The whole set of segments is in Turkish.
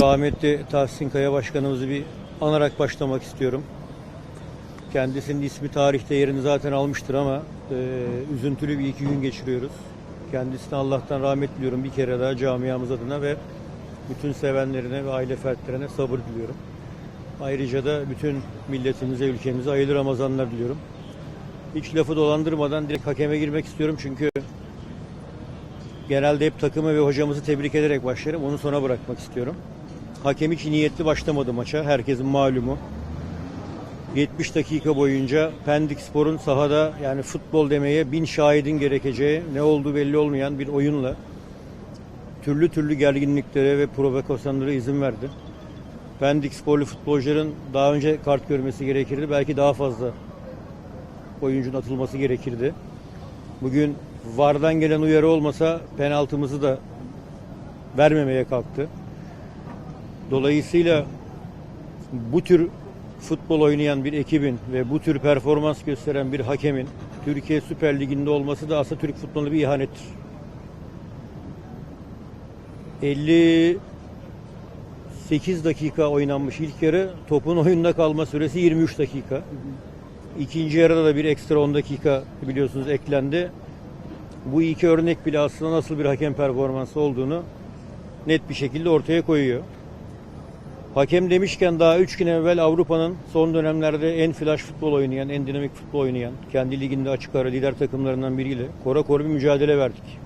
rahmetli Tahsin Kaya Başkanımızı bir anarak başlamak istiyorum. Kendisinin ismi tarihte yerini zaten almıştır ama e, üzüntülü bir iki gün geçiriyoruz. Kendisine Allah'tan rahmet diliyorum bir kere daha camiamız adına ve bütün sevenlerine ve aile fertlerine sabır diliyorum. Ayrıca da bütün milletimize, ülkemize hayırlı Ramazanlar diliyorum. Hiç lafı dolandırmadan direkt hakeme girmek istiyorum çünkü genelde hep takımı ve hocamızı tebrik ederek başlarım. Onu sona bırakmak istiyorum. Hakem hiç niyetli başlamadı maça. Herkesin malumu. 70 dakika boyunca Pendik Spor'un sahada yani futbol demeye bin şahidin gerekeceği ne olduğu belli olmayan bir oyunla türlü türlü gerginliklere ve provokasyonlara izin verdi. Pendik sporlu futbolcuların daha önce kart görmesi gerekirdi. Belki daha fazla oyuncunun atılması gerekirdi. Bugün VAR'dan gelen uyarı olmasa penaltımızı da vermemeye kalktı. Dolayısıyla bu tür futbol oynayan bir ekibin ve bu tür performans gösteren bir hakemin Türkiye Süper Ligi'nde olması da aslında Türk futboluna bir ihanettir. 58 dakika oynanmış ilk yarı, topun oyunda kalma süresi 23 dakika. İkinci yarıda da bir ekstra 10 dakika biliyorsunuz eklendi. Bu iki örnek bile aslında nasıl bir hakem performansı olduğunu net bir şekilde ortaya koyuyor. Hakem demişken daha 3 gün evvel Avrupa'nın son dönemlerde en flash futbol oynayan, en dinamik futbol oynayan, kendi liginde açık ara lider takımlarından biriyle kora kor bir mücadele verdik.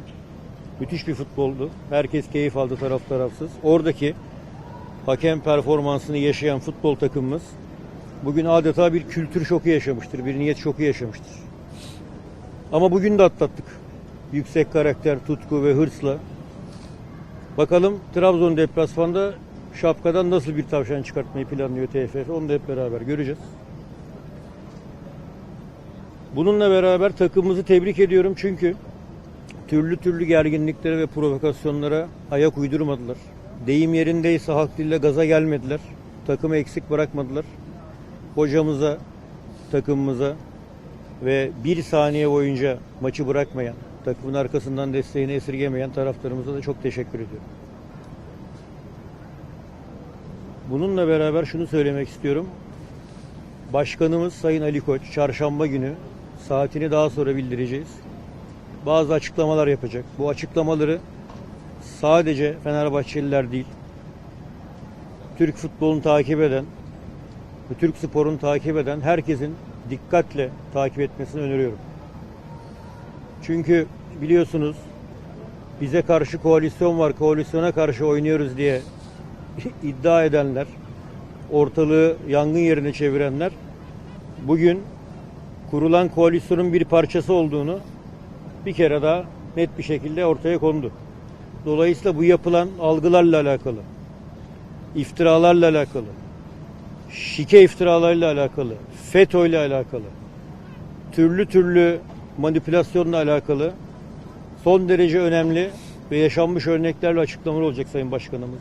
Müthiş bir futboldu. Herkes keyif aldı taraf tarafsız. Oradaki hakem performansını yaşayan futbol takımımız bugün adeta bir kültür şoku yaşamıştır, bir niyet şoku yaşamıştır. Ama bugün de atlattık. Yüksek karakter, tutku ve hırsla. Bakalım Trabzon deplasmanda şapkadan nasıl bir tavşan çıkartmayı planlıyor TFF. Onu da hep beraber göreceğiz. Bununla beraber takımımızı tebrik ediyorum çünkü türlü türlü gerginliklere ve provokasyonlara ayak uydurmadılar. Deyim yerindeyse hak dille gaza gelmediler. Takımı eksik bırakmadılar. Hocamıza, takımımıza ve bir saniye boyunca maçı bırakmayan, takımın arkasından desteğini esirgemeyen taraftarımıza da çok teşekkür ediyorum. Bununla beraber şunu söylemek istiyorum. Başkanımız Sayın Ali Koç çarşamba günü saatini daha sonra bildireceğiz. Bazı açıklamalar yapacak. Bu açıklamaları sadece Fenerbahçeliler değil, Türk futbolunu takip eden Türk sporunu takip eden herkesin dikkatle takip etmesini öneriyorum. Çünkü biliyorsunuz bize karşı koalisyon var, koalisyona karşı oynuyoruz diye iddia edenler, ortalığı yangın yerine çevirenler bugün kurulan koalisyonun bir parçası olduğunu bir kere daha net bir şekilde ortaya kondu. Dolayısıyla bu yapılan algılarla alakalı, iftiralarla alakalı, şike iftiralarıyla alakalı, FETÖ ile alakalı, türlü türlü manipülasyonla alakalı son derece önemli ve yaşanmış örneklerle açıklamalar olacak Sayın Başkanımız.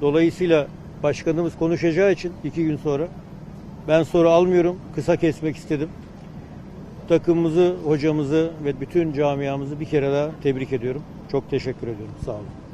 Dolayısıyla başkanımız konuşacağı için iki gün sonra ben soru almıyorum. Kısa kesmek istedim. Takımımızı, hocamızı ve bütün camiamızı bir kere daha tebrik ediyorum. Çok teşekkür ediyorum. Sağ olun.